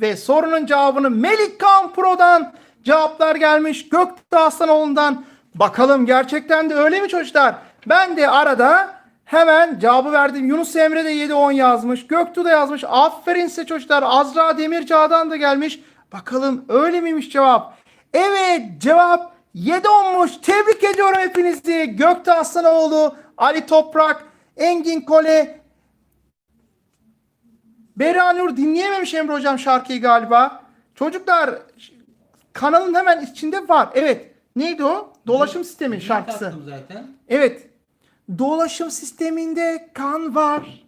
Ve sorunun cevabını Melik Kan Pro'dan cevaplar gelmiş. Göktuğ Aslanoğlu'ndan. Bakalım gerçekten de öyle mi çocuklar? Ben de arada hemen cevabı verdim. Yunus Emre de 7-10 yazmış. Göktuğ da yazmış. Aferin size çocuklar. Azra Demircağ'dan da gelmiş. Bakalım öyle miymiş cevap? Evet cevap 7-10'muş. Tebrik ediyorum hepinizi. Göktuğ Aslanoğlu, Ali Toprak, Engin Kole, Beranur dinleyememiş Emre Hocam şarkıyı galiba. Çocuklar kanalın hemen içinde var. Evet. Neydi o? Dolaşım sistemi Link şarkısı. zaten. Evet. Dolaşım sisteminde kan var,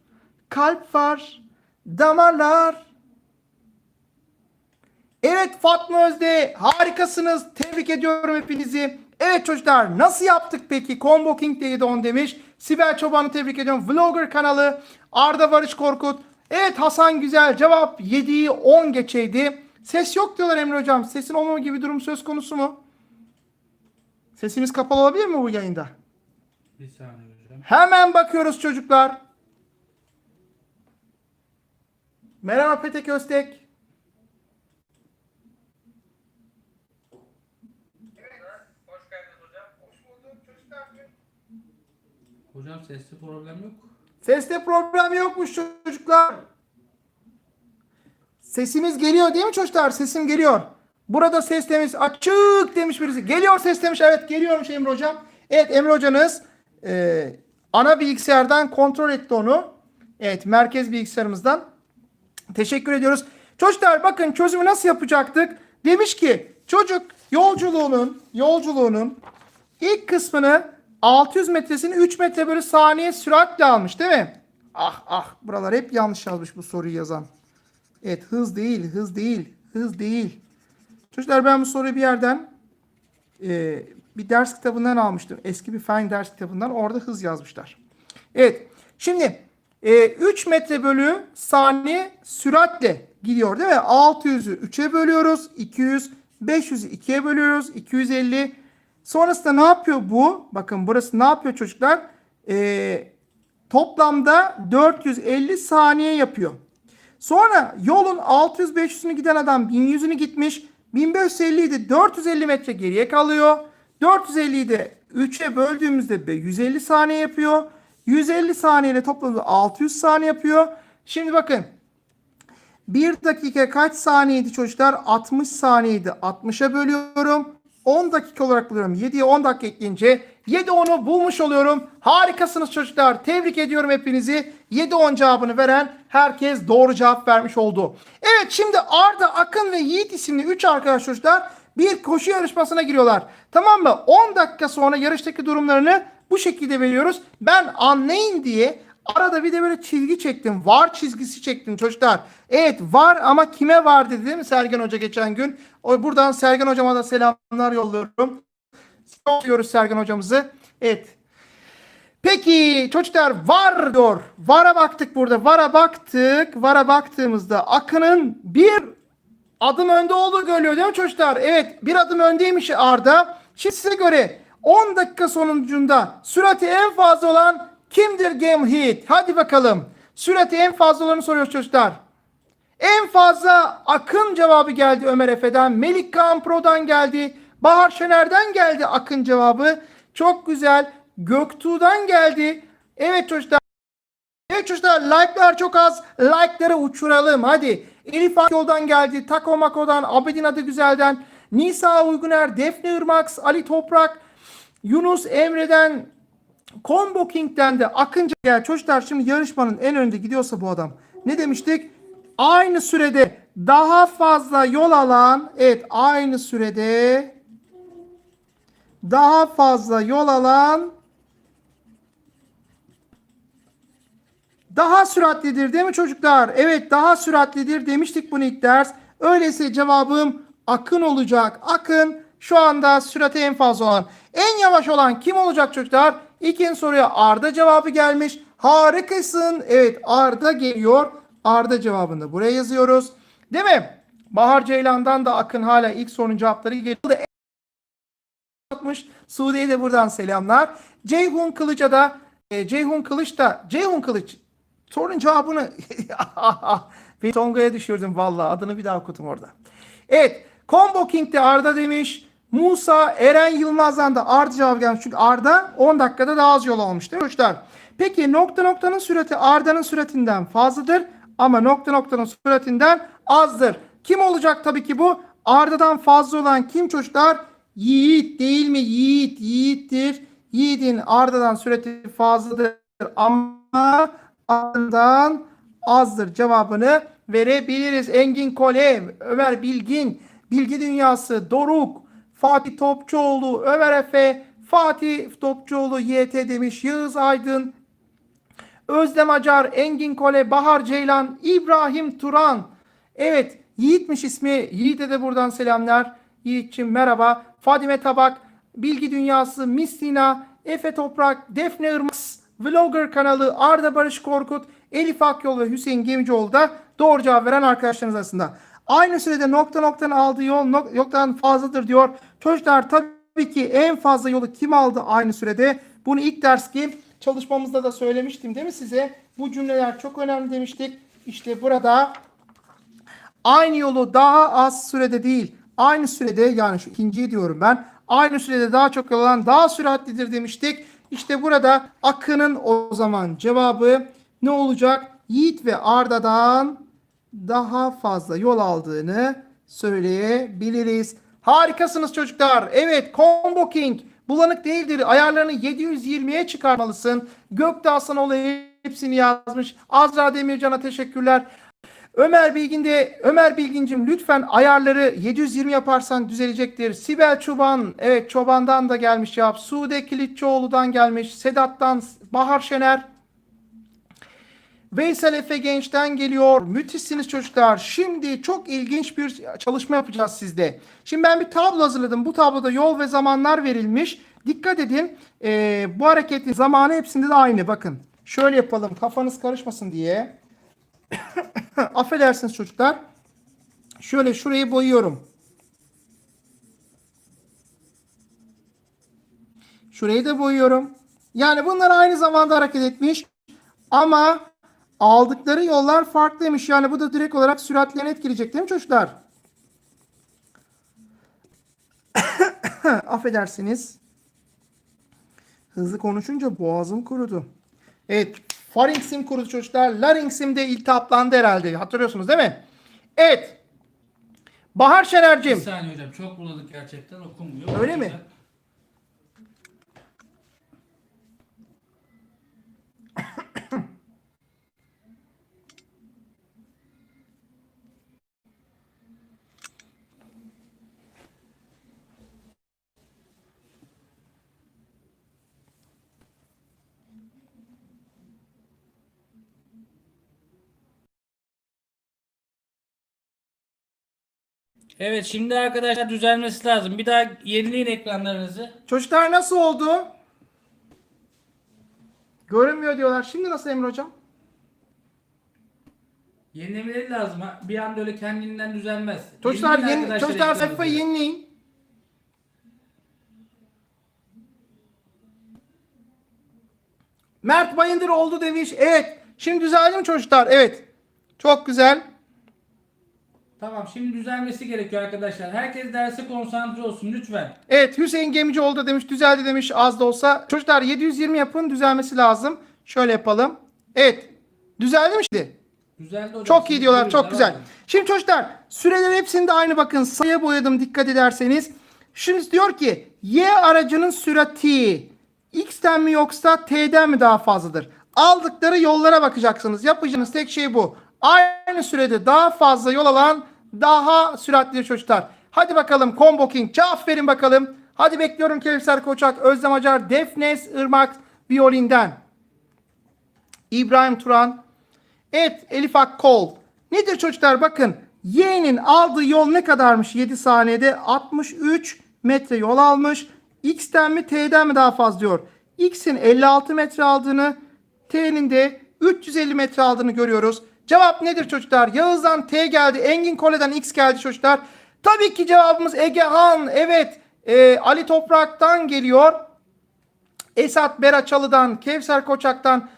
kalp var, damarlar. Evet Fatma Özde harikasınız. Tebrik ediyorum hepinizi. Evet çocuklar nasıl yaptık peki? Combo King de 7-10 demiş. Sibel Çoban'ı tebrik ediyorum. Vlogger kanalı. Arda Barış Korkut. Evet Hasan Güzel cevap 7'yi 10 geçeydi. Ses yok diyorlar Emre Hocam. Sesin olmama gibi bir durum söz konusu mu? Sesimiz kapalı olabilir mi bu yayında? Bir saniye hocam. Hemen bakıyoruz çocuklar. Merhaba Petek Öztek. Hocam sesli problem yok. Seste problem yokmuş çocuklar. Sesimiz geliyor değil mi çocuklar? Sesim geliyor. Burada ses temiz açık demiş birisi. Geliyor ses demiş. Evet geliyormuş Emre Hocam. Evet Emre Hocanız e, ana bilgisayardan kontrol etti onu. Evet merkez bilgisayarımızdan. Teşekkür ediyoruz. Çocuklar bakın çözümü nasıl yapacaktık? Demiş ki çocuk yolculuğunun yolculuğunun ilk kısmını 600 metresini 3 metre bölü saniye süratle almış değil mi? Ah ah buralar hep yanlış yazmış bu soruyu yazan. Evet hız değil hız değil hız değil. Çocuklar ben bu soruyu bir yerden e, bir ders kitabından almıştım. Eski bir fen ders kitabından orada hız yazmışlar. Evet şimdi e, 3 metre bölü saniye süratle gidiyor değil mi? 600'ü 3'e bölüyoruz. 200, 500'ü 2'ye bölüyoruz. 250. Sonrasında ne yapıyor bu? Bakın burası ne yapıyor çocuklar? E, toplamda 450 saniye yapıyor. Sonra yolun 600-500'ünü giden adam 1100'ünü gitmiş. 1550'yi de 450 metre geriye kalıyor. 450'yi de 3'e böldüğümüzde 150 saniye yapıyor. 150 saniyeyle toplamda 600 saniye yapıyor. Şimdi bakın 1 dakika kaç saniyeydi çocuklar? 60 saniyeydi. 60'a bölüyorum. 10 dakika olarak buluyorum. 7'ye 10 dakika ekleyince 7 10'u bulmuş oluyorum. Harikasınız çocuklar. Tebrik ediyorum hepinizi. 7 10 cevabını veren herkes doğru cevap vermiş oldu. Evet şimdi Arda, Akın ve Yiğit isimli 3 arkadaş çocuklar bir koşu yarışmasına giriyorlar. Tamam mı? 10 dakika sonra yarıştaki durumlarını bu şekilde veriyoruz. Ben anlayın diye arada bir de böyle çizgi çektim. Var çizgisi çektim çocuklar. Evet var ama kime var dedi değil mi Sergen Hoca geçen gün? O buradan Sergen Hocama da selamlar yolluyorum. Seviyoruz Sergen Hocamızı. Evet. Peki çocuklar var diyor. Var'a baktık burada. Var'a baktık. Var'a baktığımızda Akın'ın bir adım önde olduğu görülüyor değil mi çocuklar? Evet bir adım öndeymiş Arda. Şimdi size göre 10 dakika sonucunda sürati en fazla olan kimdir Game Hit? Hadi bakalım. Sürati en fazla olanı soruyoruz çocuklar. En fazla Akın cevabı geldi Ömer Efe'den. Melik Kaan Pro'dan geldi. Bahar Şener'den geldi Akın cevabı. Çok güzel. Göktuğ'dan geldi. Evet çocuklar. Evet çocuklar like'lar çok az. Like'ları uçuralım hadi. Elif yoldan geldi. Tako Mako'dan, Abedin Adı Güzel'den, Nisa Uyguner, Defne Irmaks, Ali Toprak, Yunus Emre'den, Combo King'den de Akınca gel. Çocuklar şimdi yarışmanın en önünde gidiyorsa bu adam. Ne demiştik? Aynı sürede daha fazla yol alan, evet aynı sürede daha fazla yol alan Daha süratlidir değil mi çocuklar? Evet daha süratlidir demiştik bunu ilk ders. Öyleyse cevabım Akın olacak. Akın şu anda sürati en fazla olan. En yavaş olan kim olacak çocuklar? İkinci soruya Arda cevabı gelmiş. Harikasın. Evet Arda geliyor. Arda cevabını buraya yazıyoruz. Değil mi? Bahar Ceylan'dan da Akın hala ilk sorunun cevapları geliyor. yapmış. Suudi'ye de buradan selamlar. Ceyhun Kılıç'a da e, Ceyhun Kılıç da Ceyhun Kılıç sorunun cevabını Tonga'ya düşürdüm vallahi adını bir daha okudum orada. Evet. Combo King'de Arda demiş. Musa Eren Yılmaz'dan da Arda cevap gelmiş. Çünkü Arda 10 dakikada daha az yol almış değil mi çocuklar? Peki nokta noktanın sürati Arda'nın süratinden fazladır ama nokta noktanın süratinden azdır. Kim olacak tabii ki bu? Arda'dan fazla olan kim çocuklar? Yiğit değil mi? Yiğit, Yiğit'tir. Yiğit'in Arda'dan sürati fazladır ama Arda'dan azdır cevabını verebiliriz. Engin Kole, Ömer Bilgin, Bilgi Dünyası, Doruk, Fatih Topçuoğlu, Ömer Efe, Fatih Topçuoğlu YT demiş, Yağız Aydın, Özlem Acar, Engin Kole, Bahar Ceylan, İbrahim Turan. Evet, Yiğit'miş ismi. Yiğit'e de buradan selamlar. Yiğit'ciğim merhaba. Fadime Tabak, Bilgi Dünyası, Mistina, Efe Toprak, Defne Irmaz, Vlogger kanalı, Arda Barış Korkut, Elif Akyol ve Hüseyin Gemicioğlu da doğru cevap veren arkadaşlarımız arasında. Aynı sürede nokta noktanın aldığı yol nok- noktadan fazladır diyor. Çocuklar tabii ki en fazla yolu kim aldı aynı sürede? Bunu ilk derski çalışmamızda da söylemiştim değil mi size? Bu cümleler çok önemli demiştik. İşte burada aynı yolu daha az sürede değil, aynı sürede yani şu ikinciyi diyorum ben, aynı sürede daha çok yol alan daha süratlidir demiştik. İşte burada Akın'ın o zaman cevabı ne olacak? Yiğit ve Arda'dan daha fazla yol aldığını söyleyebiliriz. Harikasınız çocuklar. Evet Combo King bulanık değildir. Ayarlarını 720'ye çıkarmalısın. Gökte Hasan hepsini yazmış. Azra Demircan'a teşekkürler. Ömer Bilgin de Ömer Bilgincim lütfen ayarları 720 yaparsan düzelecektir. Sibel Çoban evet Çoban'dan da gelmiş cevap. Sude Kilitçioğlu'dan gelmiş. Sedat'tan Bahar Şener. Veysel Efe Genç'ten geliyor. Müthişsiniz çocuklar. Şimdi çok ilginç bir çalışma yapacağız sizde. Şimdi ben bir tablo hazırladım. Bu tabloda yol ve zamanlar verilmiş. Dikkat edin. Ee, bu hareketin zamanı hepsinde de aynı. Bakın. Şöyle yapalım. Kafanız karışmasın diye. Affedersiniz çocuklar. Şöyle şurayı boyuyorum. Şurayı da boyuyorum. Yani bunlar aynı zamanda hareket etmiş. Ama aldıkları yollar farklıymış. Yani bu da direkt olarak süratlerini etkileyecek değil mi çocuklar? Affedersiniz. Hızlı konuşunca boğazım kurudu. Evet. Faringsim kurudu çocuklar. Laringsim de iltihaplandı herhalde. Hatırlıyorsunuz değil mi? Evet. Bahar Bir Şener'cim. saniye hocam çok buladık gerçekten okumuyor. Öyle mi? Evet şimdi arkadaşlar düzelmesi lazım. Bir daha yenileyin ekranlarınızı. Çocuklar nasıl oldu? Görünmüyor diyorlar. Şimdi nasıl Emre hocam? Yenilemeleri lazım. ha. Bir anda öyle kendinden düzelmez. Çocuklar, Yenileyin yeni, arkadaşlar çocuklar ekranınızı. sayfayı yenileyin. Mert Bayındır oldu demiş. Evet. Şimdi düzeldi mi çocuklar? Evet. Çok güzel. Tamam şimdi düzelmesi gerekiyor arkadaşlar. Herkes derse konsantre olsun lütfen. Evet Hüseyin Gemici oldu demiş. Düzeldi demiş az da olsa. Çocuklar 720 yapın düzelmesi lazım. Şöyle yapalım. Evet. Düzeldi mi şimdi? Düzeldi hocam. Çok iyi diyorlar. Çok güzel. edin. Şimdi çocuklar süreler hepsinde aynı bakın. Sayıya boyadım dikkat ederseniz. Şimdi diyor ki Y aracının sürati X'ten mi yoksa T'den mi daha fazladır? Aldıkları yollara bakacaksınız. Yapacağınız tek şey bu. Aynı sürede daha fazla yol alan daha süratli çocuklar. Hadi bakalım Combo King cevap verin bakalım. Hadi bekliyorum Kevser Koçak, Özlem Acar, Defnes Irmak, Violin'den. İbrahim Turan, Evet Elif Akkol. Nedir çocuklar bakın. Y'nin aldığı yol ne kadarmış 7 saniyede? 63 metre yol almış. X'ten mi T'den mi daha fazla diyor. X'in 56 metre aldığını T'nin de 350 metre aldığını görüyoruz. Cevap nedir çocuklar? Yağız'dan T geldi. Engin Kole'den X geldi çocuklar. Tabii ki cevabımız Egehan. Evet. Ee, Ali Toprak'tan geliyor. Esat Beraçalı'dan, Kevser Koçak'tan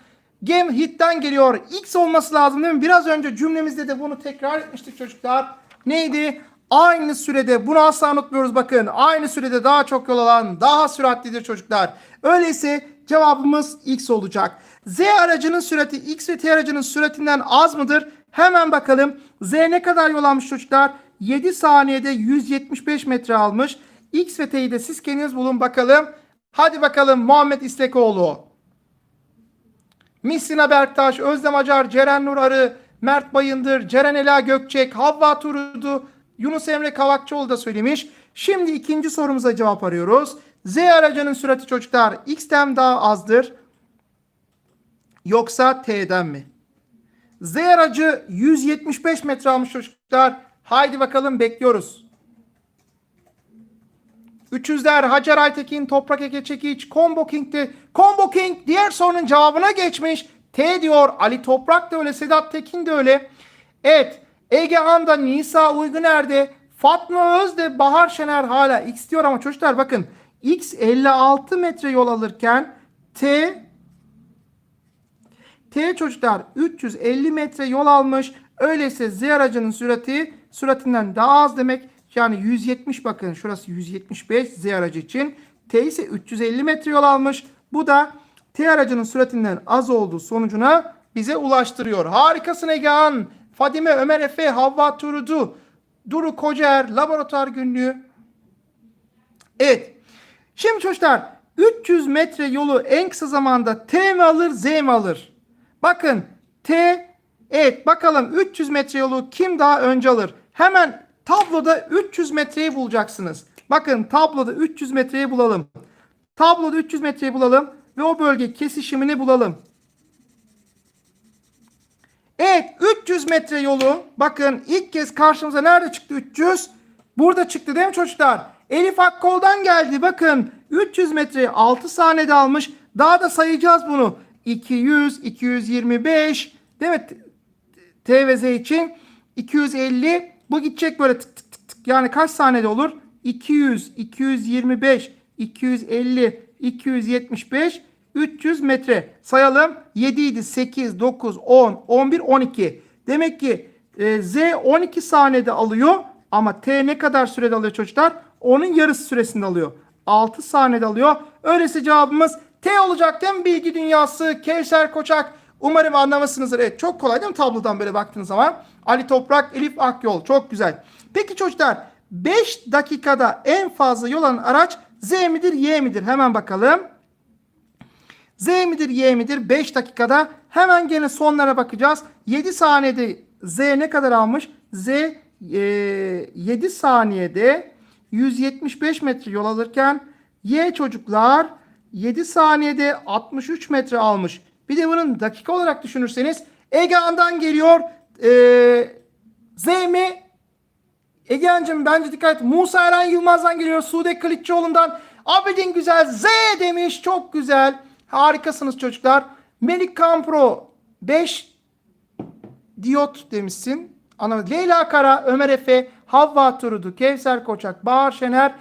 Gem hitten geliyor. X olması lazım değil mi? Biraz önce cümlemizde de bunu tekrar etmiştik çocuklar. Neydi? Aynı sürede bunu asla unutmuyoruz bakın. Aynı sürede daha çok yol alan daha süratlidir çocuklar. Öyleyse cevabımız X olacak. Z aracının sürati X ve T aracının süratinden az mıdır? Hemen bakalım. Z ne kadar yol almış çocuklar? 7 saniyede 175 metre almış. X ve T'yi de siz kendiniz bulun bakalım. Hadi bakalım Muhammed İstekoğlu. Misina Berktaş, Özlem Acar, Ceren Nur Arı, Mert Bayındır, Ceren Ela Gökçek, Havva Turudu, Yunus Emre Kavakçıoğlu da söylemiş. Şimdi ikinci sorumuza cevap arıyoruz. Z aracının sürati çocuklar X'ten daha azdır. Yoksa T'den mi? Z aracı 175 metre almış çocuklar. Haydi bakalım bekliyoruz. 300'ler Hacer Aytekin, Toprak Eke Çekiç, Combo King'ti. Combo King diğer sorunun cevabına geçmiş. T diyor. Ali Toprak da öyle, Sedat Tekin de öyle. Evet. Ege Anda, Nisa Uyguner'de, Fatma Özde, Bahar Şener hala X diyor ama çocuklar bakın. X 56 metre yol alırken T T çocuklar 350 metre yol almış. Öyleyse Z aracının sürati süratinden daha az demek. Yani 170 bakın şurası 175 Z aracı için. T ise 350 metre yol almış. Bu da T aracının süratinden az olduğu sonucuna bize ulaştırıyor. Harikasın Egehan. Fadime, Ömer Efe, Havva Turudu, Duru Kocer, Laboratuvar Günlüğü. Evet. Şimdi çocuklar 300 metre yolu en kısa zamanda T mi alır Z mi alır? Bakın T evet bakalım 300 metre yolu kim daha önce alır? Hemen tabloda 300 metreyi bulacaksınız. Bakın tabloda 300 metreyi bulalım. Tabloda 300 metreyi bulalım ve o bölge kesişimini bulalım. Evet 300 metre yolu bakın ilk kez karşımıza nerede çıktı 300? Burada çıktı değil mi çocuklar? Elif Akkol'dan geldi bakın 300 metreyi 6 saniyede almış. Daha da sayacağız bunu. 200, 225 değil mi? T ve Z için 250 bu gidecek böyle tık tık tık tık yani kaç saniyede olur? 200, 225, 250, 275, 300 metre. Sayalım. 7 idi, 8, 9, 10, 11, 12. Demek ki e, Z 12 saniyede alıyor ama T ne kadar sürede alıyor çocuklar? Onun yarısı süresinde alıyor. 6 saniyede alıyor. Öyleyse cevabımız T olacak değil mi bilgi dünyası? Kevser Koçak. Umarım anlamışsınızdır. Evet çok kolay değil mi tablodan böyle baktığınız zaman? Ali Toprak, Elif Akyol. Çok güzel. Peki çocuklar 5 dakikada en fazla yol alan araç Z midir Y midir? Hemen bakalım. Z midir Y midir? 5 dakikada hemen gene sonlara bakacağız. 7 saniyede Z ne kadar almış? Z e, 7 saniyede 175 metre yol alırken Y çocuklar 7 saniyede 63 metre almış. Bir de bunun dakika olarak düşünürseniz Egehan'dan geliyor. Ee, Z mi? Egehan'cığım bence dikkat et. Musa Eren Yılmaz'dan geliyor. Sude Kılıççıoğlu'ndan. Abidin güzel. Z demiş. Çok güzel. Harikasınız çocuklar. Melik Kampro 5 diyot demişsin. Anlamadım. Leyla Kara, Ömer Efe, Havva Turudu, Kevser Koçak, Bahar Şener,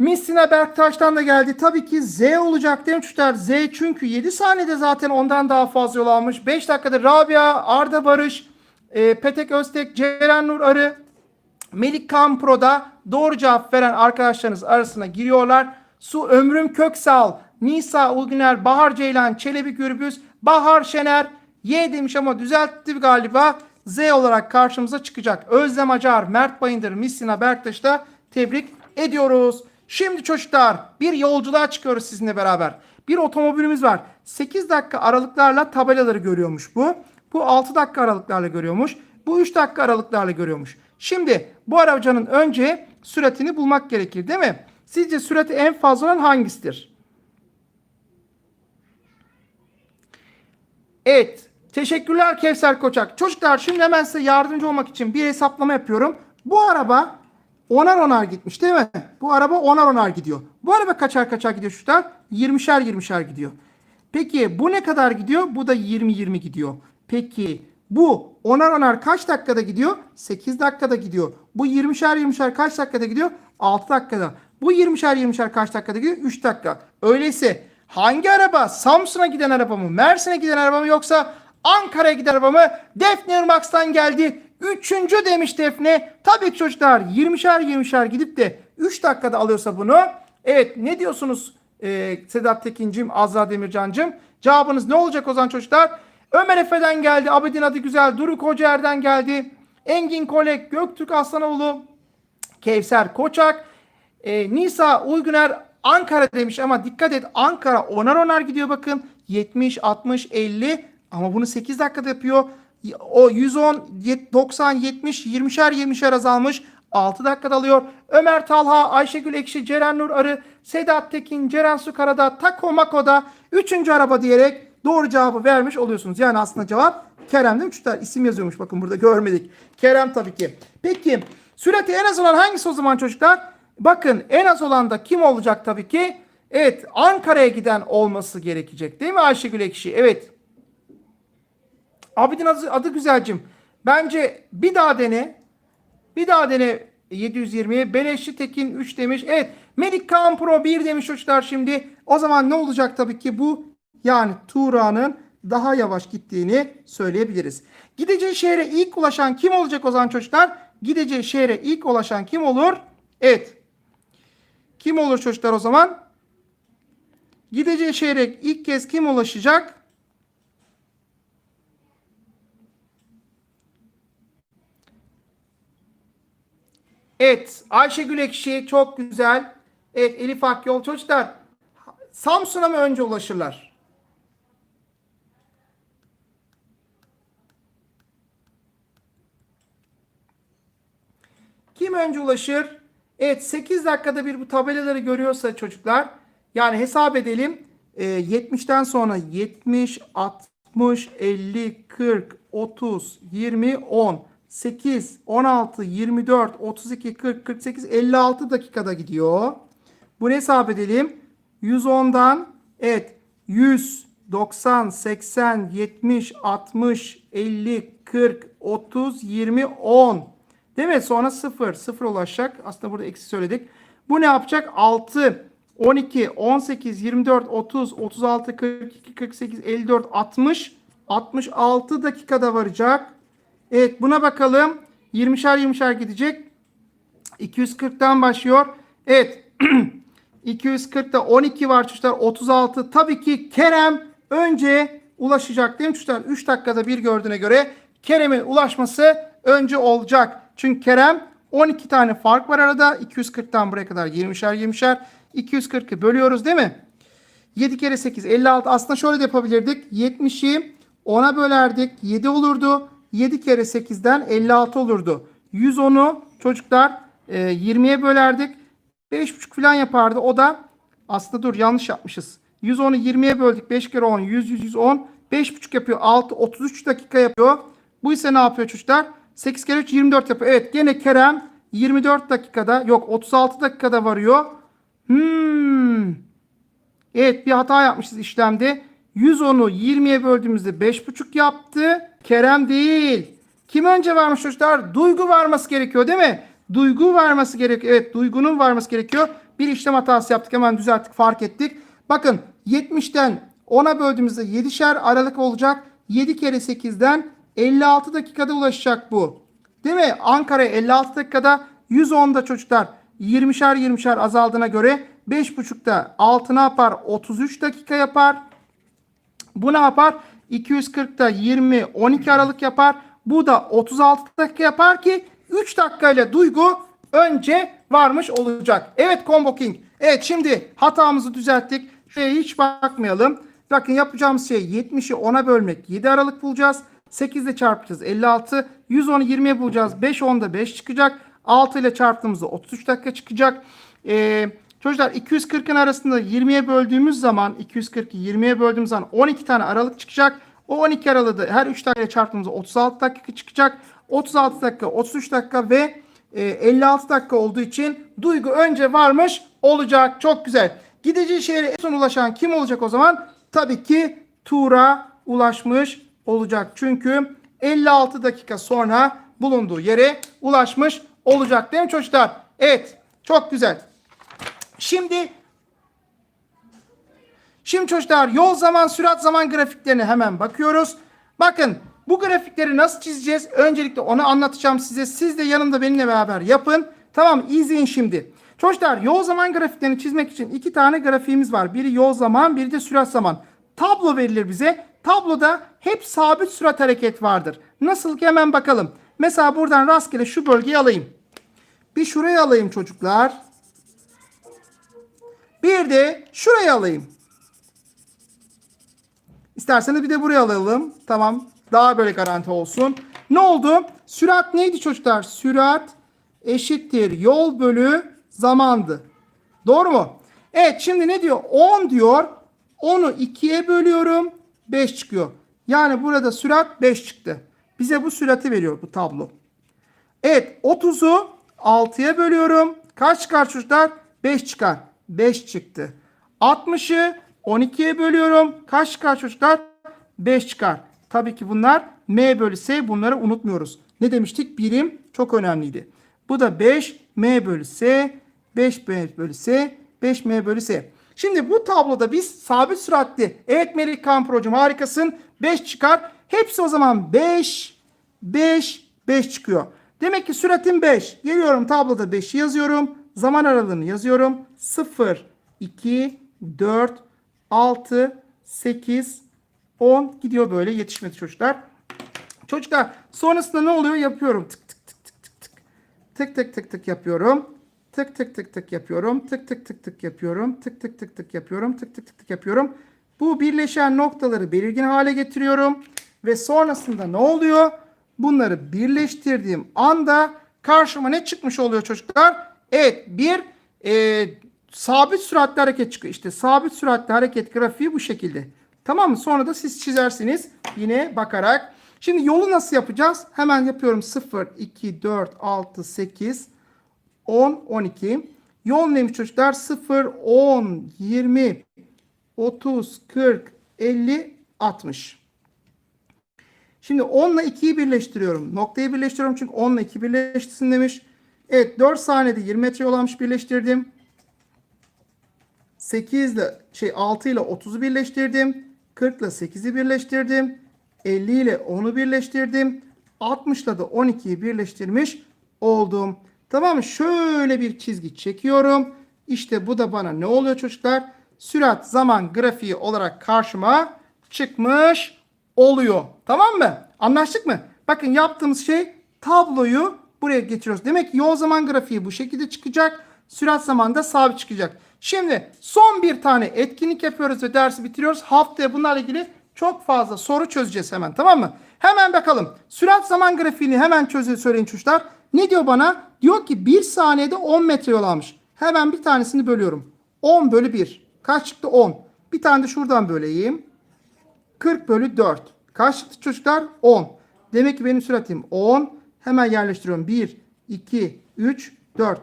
Missina Berktaş'tan da geldi. Tabii ki Z olacak çocuklar? Z çünkü 7 saniyede zaten ondan daha fazla yol almış. 5 dakikada Rabia, Arda Barış, e, Petek Öztek, Ceren Nur Arı, Melik Kampro'da doğru cevap veren arkadaşlarınız arasına giriyorlar. Su Ömrüm Köksal, Nisa Ulgüner, Bahar Ceylan, Çelebi Gürbüz, Bahar Şener, Y demiş ama düzeltti galiba. Z olarak karşımıza çıkacak. Özlem Acar, Mert Bayındır, Missina Berktaş'ta tebrik ediyoruz. Şimdi çocuklar bir yolculuğa çıkıyoruz sizinle beraber. Bir otomobilimiz var. 8 dakika aralıklarla tabelaları görüyormuş bu. Bu 6 dakika aralıklarla görüyormuş. Bu 3 dakika aralıklarla görüyormuş. Şimdi bu arabanın önce süratini bulmak gerekir değil mi? Sizce sürati en fazla olan hangisidir? Evet. Teşekkürler Kevser Koçak. Çocuklar şimdi hemen size yardımcı olmak için bir hesaplama yapıyorum. Bu araba onar onar gitmiş değil mi? Bu araba onar onar gidiyor. Bu araba kaçar kaçar gidiyor çocuklar? 20'şer 20'şer gidiyor. Peki bu ne kadar gidiyor? Bu da 20-20 gidiyor. Peki bu onar onar kaç dakikada gidiyor? 8 dakikada gidiyor. Bu 20'şer 20'şer kaç dakikada gidiyor? 6 dakikada. Bu 20'şer 20'şer kaç dakikada gidiyor? 3 dakika. Öyleyse Hangi araba? Samsun'a giden araba mı? Mersin'e giden araba mı? Yoksa Ankara'ya giden araba mı? Defne Irmaks'tan geldi. Üçüncü demiş Defne. Tabii ki çocuklar 20'şer 20'şer gidip de 3 dakikada alıyorsa bunu. Evet ne diyorsunuz e, Sedat Tekin'cim, Azra Demircan'cım? Cevabınız ne olacak o zaman çocuklar? Ömer Efe'den geldi. Abidin adı güzel. Duru Kocaer'den geldi. Engin Kolek, Göktürk Aslanoğlu, Kevser Koçak, e, Nisa Uyguner Ankara demiş ama dikkat et Ankara onar onar gidiyor bakın. 70, 60, 50 ama bunu 8 dakikada yapıyor. O 110, yet- 90, 70, 20'şer 20'şer azalmış. 6 dakikada alıyor. Ömer Talha, Ayşegül Ekşi, Ceren Nur Arı, Sedat Tekin, Ceren Su Karada, Tako Mako'da 3. araba diyerek doğru cevabı vermiş oluyorsunuz. Yani aslında cevap Kerem değil mi? İsim yazıyormuş bakın burada görmedik. Kerem tabii ki. Peki sürati en az olan hangisi o zaman çocuklar? Bakın en az olan da kim olacak tabii ki? Evet Ankara'ya giden olması gerekecek değil mi Ayşegül Ekşi? Evet. Abidin adı, adı güzelcim. Bence bir daha dene. Bir daha dene 720'ye. Beleşçi Tekin 3 demiş. Evet. Melik Kaan Pro 1 demiş çocuklar şimdi. O zaman ne olacak tabii ki bu? Yani Tuğra'nın daha yavaş gittiğini söyleyebiliriz. Gideceği şehre ilk ulaşan kim olacak o zaman çocuklar? Gideceği şehre ilk ulaşan kim olur? Evet. Kim olur çocuklar o zaman? Gideceği şehre ilk kez kim ulaşacak? Evet. Ayşegül Ekşi çok güzel. Evet Elif Akyol çocuklar. Samsun'a mı önce ulaşırlar? Kim önce ulaşır? Evet 8 dakikada bir bu tabelaları görüyorsa çocuklar yani hesap edelim. Ee, 70'ten sonra 70, 60, 50, 40, 30, 20, 10, 8, 16, 24, 32, 40, 48, 56 dakikada gidiyor. Bunu hesap edelim. 110'dan evet 100, 90, 80, 70, 60, 50, 40, 30, 20, 10. Değil mi? Sonra 0. 0 ulaşacak. Aslında burada eksi söyledik. Bu ne yapacak? 6, 12, 18, 24, 30, 36, 42, 48, 54, 60, 66 dakikada varacak. Evet buna bakalım. 20'şer 20'şer gidecek. 240'tan başlıyor. Evet. 240'da 12 var çocuklar. 36. Tabii ki Kerem önce ulaşacak değil mi çocuklar? 3 dakikada bir gördüğüne göre Kerem'in ulaşması önce olacak. Çünkü Kerem 12 tane fark var arada. 240'tan buraya kadar 20'şer 20'şer. 240'ı bölüyoruz değil mi? 7 kere 8 56. Aslında şöyle de yapabilirdik. 70'i 10'a bölerdik. 7 olurdu. 7 kere 8'den 56 olurdu. 110'u çocuklar e, 20'ye bölerdik. 5,5 falan yapardı. O da aslında dur yanlış yapmışız. 110'u 20'ye böldük. 5 kere 10 100 100 110. 5,5 yapıyor. 6 33 dakika yapıyor. Bu ise ne yapıyor çocuklar? 8 kere 3 24 yapıyor. Evet gene Kerem 24 dakikada yok 36 dakikada varıyor. Hmm. Evet bir hata yapmışız işlemde. 110'u 20'ye böldüğümüzde 5,5 yaptı. Kerem değil. Kim önce varmış çocuklar? Duygu varması gerekiyor değil mi? Duygu varması gerekiyor. Evet duygunun varması gerekiyor. Bir işlem hatası yaptık hemen düzelttik fark ettik. Bakın 70'ten 10'a böldüğümüzde 7'şer aralık olacak. 7 kere 8'den 56 dakikada ulaşacak bu. Değil mi? Ankara 56 dakikada 110'da çocuklar 20'şer 20'şer azaldığına göre 5.5'da 6 ne yapar? 33 dakika yapar. Bu ne yapar? 240'da 20 12 aralık yapar. Bu da 36 dakika yapar ki 3 dakika ile Duygu önce varmış olacak. Evet Combo King. Evet şimdi hatamızı düzelttik. Şuraya hiç bakmayalım. Bakın yapacağımız şey 70'i 10'a bölmek. 7 aralık bulacağız. 8 ile çarpacağız 56. 110'u 20'ye bulacağız. 5 10'da 5 çıkacak. 6 ile çarptığımızda 33 dakika çıkacak. Ee, çocuklar 240'ın arasında 20'ye böldüğümüz zaman 240'ı 20'ye böldüğümüz zaman 12 tane aralık çıkacak. O 12 aralığı da her 3 dakika ile çarptığımızda 36 dakika çıkacak. 36 dakika, 33 dakika ve e, 56 dakika olduğu için Duygu önce varmış olacak. Çok güzel. Gideceği şehre en son ulaşan kim olacak o zaman? Tabii ki Tuğra ulaşmış olacak. Çünkü 56 dakika sonra bulunduğu yere ulaşmış olacak değil mi çocuklar? Evet. Çok güzel. Şimdi Şimdi çocuklar yol zaman sürat zaman grafiklerine hemen bakıyoruz. Bakın bu grafikleri nasıl çizeceğiz? Öncelikle onu anlatacağım size. Siz de yanımda benimle beraber yapın. Tamam izleyin şimdi. Çocuklar yol zaman grafiklerini çizmek için iki tane grafiğimiz var. Biri yol zaman, biri de sürat zaman. Tablo verilir bize. Tabloda hep sabit sürat hareket vardır. Nasıl ki hemen bakalım. Mesela buradan rastgele şu bölgeyi alayım. Bir şuraya alayım çocuklar. Bir de şuraya alayım. İsterseniz bir de buraya alalım. Tamam. Daha böyle garanti olsun. Ne oldu? Sürat neydi çocuklar? Sürat eşittir yol bölü zamandı. Doğru mu? Evet şimdi ne diyor? 10 diyor. 10'u 2'ye bölüyorum. 5 çıkıyor. Yani burada sürat 5 çıktı. Bize bu sürati veriyor bu tablo. Evet 30'u 6'ya bölüyorum. Kaç çıkar çocuklar? 5 çıkar. 5 çıktı. 60'ı 12'ye bölüyorum. Kaç çıkar çocuklar? 5 çıkar. Tabii ki bunlar m bölü s bunları unutmuyoruz. Ne demiştik? Birim çok önemliydi. Bu da 5 m bölü s 5 m bölü s 5 m bölü s. Şimdi bu tabloda biz sabit süratli. Evet Melih Kamp hocam harikasın. 5 çıkar. Hepsi o zaman 5 5 5 çıkıyor. Demek ki süratim 5. Geliyorum tabloda 5'i yazıyorum. Zaman aralığını yazıyorum. 0 2 4 6 8 10 gidiyor böyle yetişmedi çocuklar. Çocuklar sonrasında ne oluyor? Yapıyorum. Tık tık tık tık tık tık. Tık tık tık tık yapıyorum. Tık tık tık tık yapıyorum. Tık tık tık tık yapıyorum. Tık tık tık tık yapıyorum. Tık tık tık tık yapıyorum. Bu birleşen noktaları belirgin hale getiriyorum. Ve sonrasında ne oluyor? Bunları birleştirdiğim anda karşıma ne çıkmış oluyor çocuklar? Evet bir e, sabit süratli hareket çıkıyor. İşte sabit süratli hareket grafiği bu şekilde. Tamam mı? Sonra da siz çizersiniz yine bakarak. Şimdi yolu nasıl yapacağız? Hemen yapıyorum 0, 2, 4, 6, 8, 10, 12. Yol neymiş çocuklar? 0, 10, 20, 30, 40, 50, 60. Şimdi 10 ile 2'yi birleştiriyorum. Noktayı birleştiriyorum çünkü 10 ile 2 birleştirsin demiş. Evet 4 saniyede 20 metre yol almış birleştirdim. 8 ile şey 6 ile 30'u birleştirdim. 40 ile 8'i birleştirdim. 50 ile 10'u birleştirdim. 60 ile de 12'yi birleştirmiş oldum. Tamam mı? Şöyle bir çizgi çekiyorum. İşte bu da bana ne oluyor çocuklar? Sürat zaman grafiği olarak karşıma çıkmış oluyor. Tamam mı? Anlaştık mı? Bakın yaptığımız şey tabloyu buraya getiriyoruz. Demek ki yol zaman grafiği bu şekilde çıkacak. Sürat zaman da sabit çıkacak. Şimdi son bir tane etkinlik yapıyoruz ve dersi bitiriyoruz. Haftaya bunlarla ilgili çok fazla soru çözeceğiz hemen tamam mı? Hemen bakalım. Sürat zaman grafiğini hemen çöze söyleyin çocuklar. Ne diyor bana? Diyor ki 1 saniyede 10 metre yol almış. Hemen bir tanesini bölüyorum. 10 bölü 1. Kaç çıktı? 10. Bir tane de şuradan böleyim. 40 bölü 4. Kaç çıktı çocuklar? 10. Demek ki benim süratim 10. Hemen yerleştiriyorum. 1, 2, 3, 4.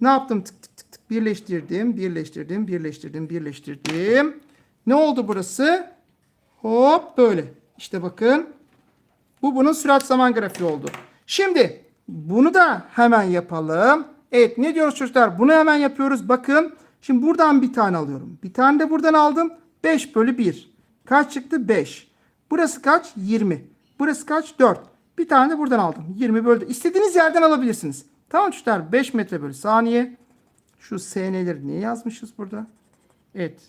Ne yaptım? Tık tık birleştirdim, birleştirdim, birleştirdim, birleştirdim. Ne oldu burası? Hop böyle. İşte bakın. Bu bunun sürat zaman grafiği oldu. Şimdi bunu da hemen yapalım. Evet ne diyoruz çocuklar? Bunu hemen yapıyoruz. Bakın. Şimdi buradan bir tane alıyorum. Bir tane de buradan aldım. 5 bölü 1. Kaç çıktı? 5. Burası kaç? 20. Burası kaç? 4. Bir tane de buradan aldım. 20 bölü. İstediğiniz yerden alabilirsiniz. Tamam çocuklar 5 metre bölü saniye. Şu SN'leri niye yazmışız burada? Evet.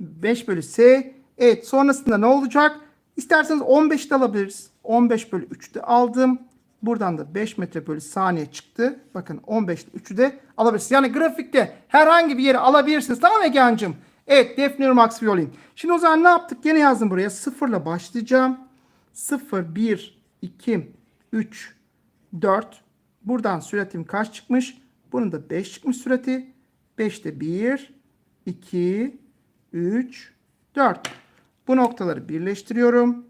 5 bölü S. Evet sonrasında ne olacak? İsterseniz 15 de alabiliriz. 15 bölü 3 de aldım. Buradan da 5 metre bölü saniye çıktı. Bakın 15 ile 3'ü de alabilirsiniz. Yani grafikte herhangi bir yeri alabilirsiniz. Tamam mı Egehan'cığım? Evet Defne Max Violin. Şimdi o zaman ne yaptık? Gene yazdım buraya. 0 ile başlayacağım. 0, 1, 2, 3, 4. Buradan süratim kaç çıkmış? Bunun da 5 çıkmış sürati. 5'te 1, 2, 3, 4. Bu noktaları birleştiriyorum.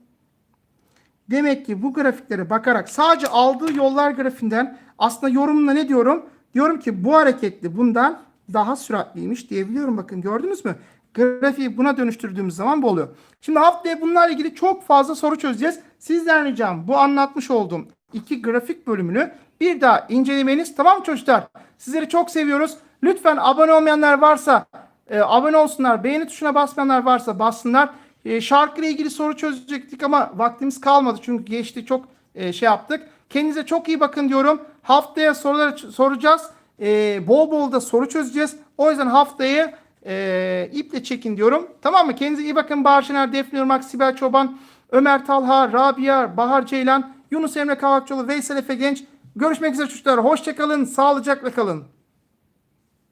Demek ki bu grafiklere bakarak sadece aldığı yollar grafiğinden aslında yorumla ne diyorum? Diyorum ki bu hareketli bundan daha süratliymiş diyebiliyorum. Bakın gördünüz mü? Grafiği buna dönüştürdüğümüz zaman bu oluyor. Şimdi haftaya bunlarla ilgili çok fazla soru çözeceğiz. Sizden ricam bu anlatmış olduğum iki grafik bölümünü bir daha incelemeniz tamam çocuklar? Sizleri çok seviyoruz. Lütfen abone olmayanlar varsa e, abone olsunlar. Beğeni tuşuna basmayanlar varsa bassınlar. E, şarkıyla ilgili soru çözecektik ama vaktimiz kalmadı çünkü geçti çok e, şey yaptık. Kendinize çok iyi bakın diyorum. Haftaya soruları ç- soracağız. E, bol bol da soru çözeceğiz. O yüzden haftayı e, iple çekin diyorum. Tamam mı? Kendinize iyi bakın. Bahar Şener, Defne Irmak, Sibel Çoban, Ömer Talha, Rabia, Bahar Ceylan, Yunus Emre Kavakçıoğlu, Veysel Efe Genç. Görüşmek üzere çocuklar. Hoşçakalın. Sağlıcakla kalın.